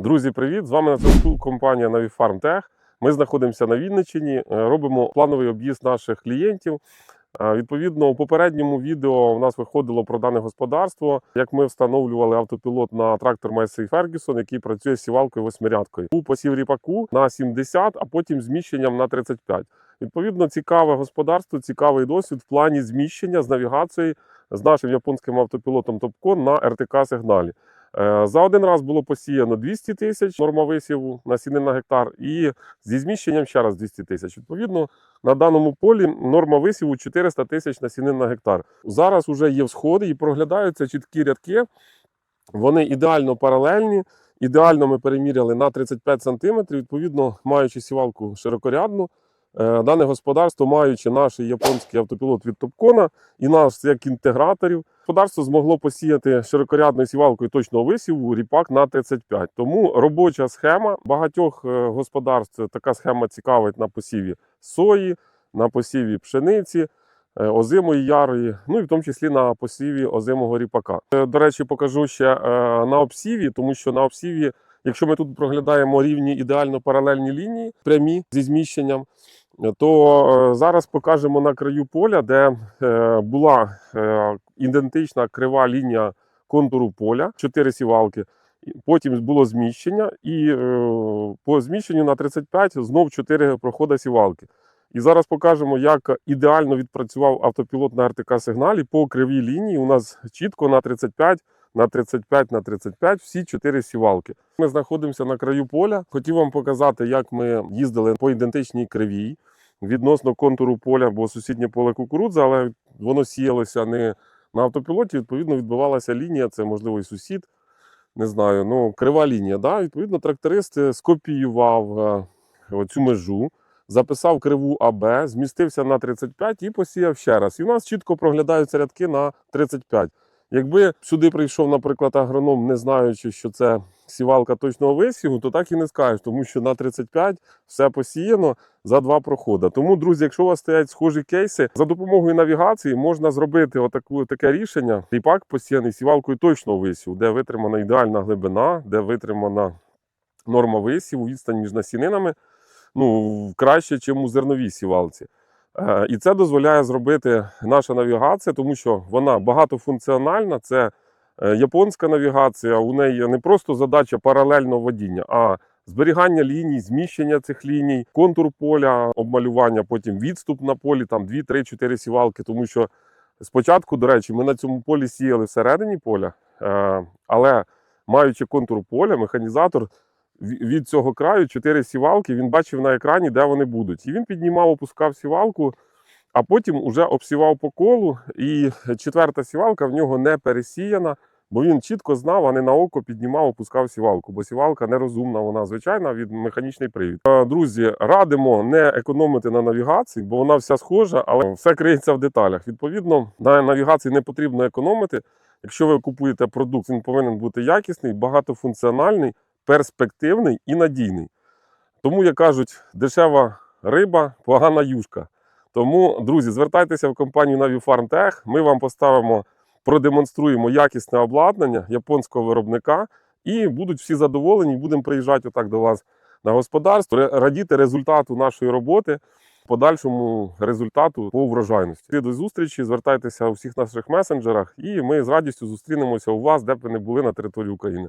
Друзі, привіт! З вами на зв'язку компанія Navifarm. Ми знаходимося на Вінниччині, е, робимо плановий об'їзд наших клієнтів. Е, Відповідно, у попередньому відео у нас виходило про дане господарство, як ми встановлювали автопілот на трактор Massey Ferguson, який працює з сівалкою восьмирядкою. У посів ріпаку на 70, а потім зміщенням на 35. Відповідно, цікаве господарство, цікавий досвід в плані зміщення з навігацією з нашим японським автопілотом Topcon на РТК сигналі. Е, За один раз було посіяно 200 тисяч норма висіву насінин на гектар, і зі зміщенням ще раз 200 тисяч. Відповідно, на даному полі норма висіву 400 тисяч насінин на гектар. Зараз вже є всходи і проглядаються чіткі рядки. Вони ідеально паралельні. Ідеально ми переміряли на 35 см. Відповідно, маючи сівалку широкорядну, дане господарство, маючи наш японський автопілот від Топкона і нас як інтеграторів, господарство змогло посіяти широкорядною сівалкою точного висіву ріпак на 35. Тому робоча схема багатьох е, господарств така схема цікавить на посіві сої, на посіві пшениці. е, Озимої ярої, ну і в тому числі на посіві озимого ріпака. Е, До речі, покажу ще е, на обсіві, тому що на обсіві, якщо ми тут проглядаємо рівні ідеально паралельні лінії, прямі зі зміщенням, е, то е, зараз покажемо на краю поля, де е, була е, ідентична крива лінія контуру поля, чотири сівалки. Потім було зміщення, і по зміщенню на 35 знов 4 проходи сівалки. І зараз покажемо, як ідеально відпрацював автопілот на РТК сигналі по кривій лінії. У нас чітко на 35, на 35, на 35 всі 4 сівалки. Ми знаходимося на краю поля. Хотів вам показати, як ми їздили по ідентичній кривій відносно контуру поля, бо сусіднє поле кукурудза, але воно сіялося не на автопілоті. Відповідно, відбивалася лінія. Це можливо і сусід. Не знаю, ну крива лінія. Да? Відповідно, тракторист е, скопіював е, оцю межу записав криву АБ, змістився на 35 і посіяв ще раз. І у нас чітко проглядаються рядки на 35. Якби сюди прийшов, наприклад, агроном, не знаючи, що це сівалка точного висіву, то так і не скажеш, тому що на 35 все посіяно за два проходи. Тому, друзі, якщо у вас стоять схожі кейси, за допомогою навігації можна зробити отаку, таке рішення. Ріпак посіяний сівалкою точного висіву, де витримана ідеальна глибина, де витримана норма висіву, відстань між насінинами ну, краще, ніж у зерновій сівалці. Е, І це дозволяє зробити наша навігація, тому що вона багатофункціональна. Це е, японська навігація. У неї не просто задача паралельного водіння, а зберігання ліній, зміщення цих ліній, контур поля, обмалювання, потім відступ на полі, там 2, 3, 4 сівалки. Тому що спочатку, до речі, ми на цьому полі сіяли всередині поля, е, але маючи контур поля, механізатор від цього краю чотири сівалки. Він бачив на екрані, де вони будуть. І він піднімав, опускав сівалку, а потім уже обсівав по колу. І четверта сівалка в нього не пересіяна, бо він чітко знав, а не на око піднімав, опускав сівалку. Бо сівалка нерозумна, вона звичайна від механічний привід. Е, Друзі, радимо не економити на навігації, бо вона вся схожа, але все криється в деталях. Відповідно, на навігації не потрібно економити. Якщо ви купуєте продукт, він повинен бути якісний, багатофункціональний перспективний і надійний. Тому, як кажуть, дешева риба, погана юшка. Тому, друзі, звертайтеся в компанію Navifarm Tech. Ми вам поставимо, продемонструємо якісне обладнання японського виробника, і будуть всі задоволені. Будемо приїжджати отак до вас на господарство, радіти результату нашої роботи, подальшому результату по врожайності. До зустрічі, звертайтеся у всіх наших месенджерах, і ми з радістю зустрінемося у вас, де б ви не були на території України.